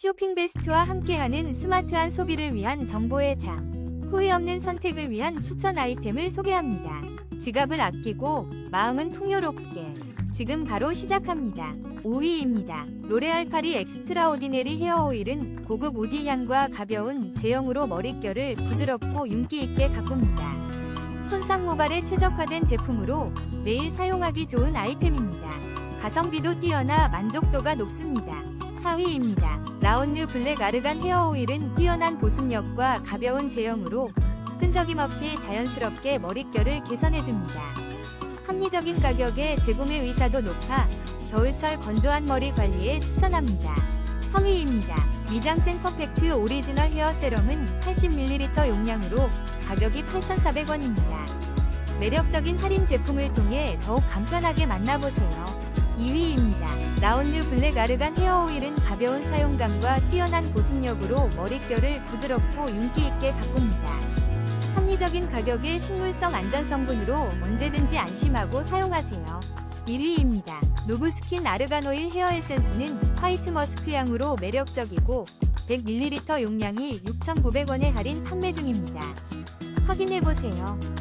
쇼핑 베스트와 함께하는 스마트한 소비를 위한 정보의 장. 후회 없는 선택을 위한 추천 아이템을 소개합니다. 지갑을 아끼고 마음은 풍요롭게. 지금 바로 시작합니다. 5위입니다. 로레알 파리 엑스트라 오디네리 헤어 오일은 고급 우디 향과 가벼운 제형으로 머릿결을 부드럽고 윤기 있게 가꿉니다. 손상 모발에 최적화된 제품으로 매일 사용하기 좋은 아이템입니다. 가성비도 뛰어나 만족도가 높습니다. 4위입니다. 라온느 블랙 아르간 헤어 오일은 뛰어난 보습력과 가벼운 제형으로 끈적임 없이 자연스럽게 머릿결을 개선해줍니다. 합리적인 가격에 재구매 의사도 높아 겨울철 건조한 머리 관리에 추천합니다. 3위입니다. 미장센 퍼펙트 오리지널 헤어 세럼은 80ml 용량으로 가격이 8,400원입니다. 매력적인 할인 제품을 통해 더욱 간편하게 만나보세요. 2위입니다. 라온느 블랙 아르간 헤어 오일은 가벼운 사용감과 뛰어난 보습력으로 머릿결을 부드럽고 윤기 있게 가꿉니다. 합리적인 가격의 식물성 안전 성분으로 언제든지 안심하고 사용하세요. 1위입니다. 루브스킨 아르간 오일 헤어 에센스는 화이트 머스크 향으로 매력적이고 100ml 용량이 6,900원에 할인 판매 중입니다. 확인해보세요.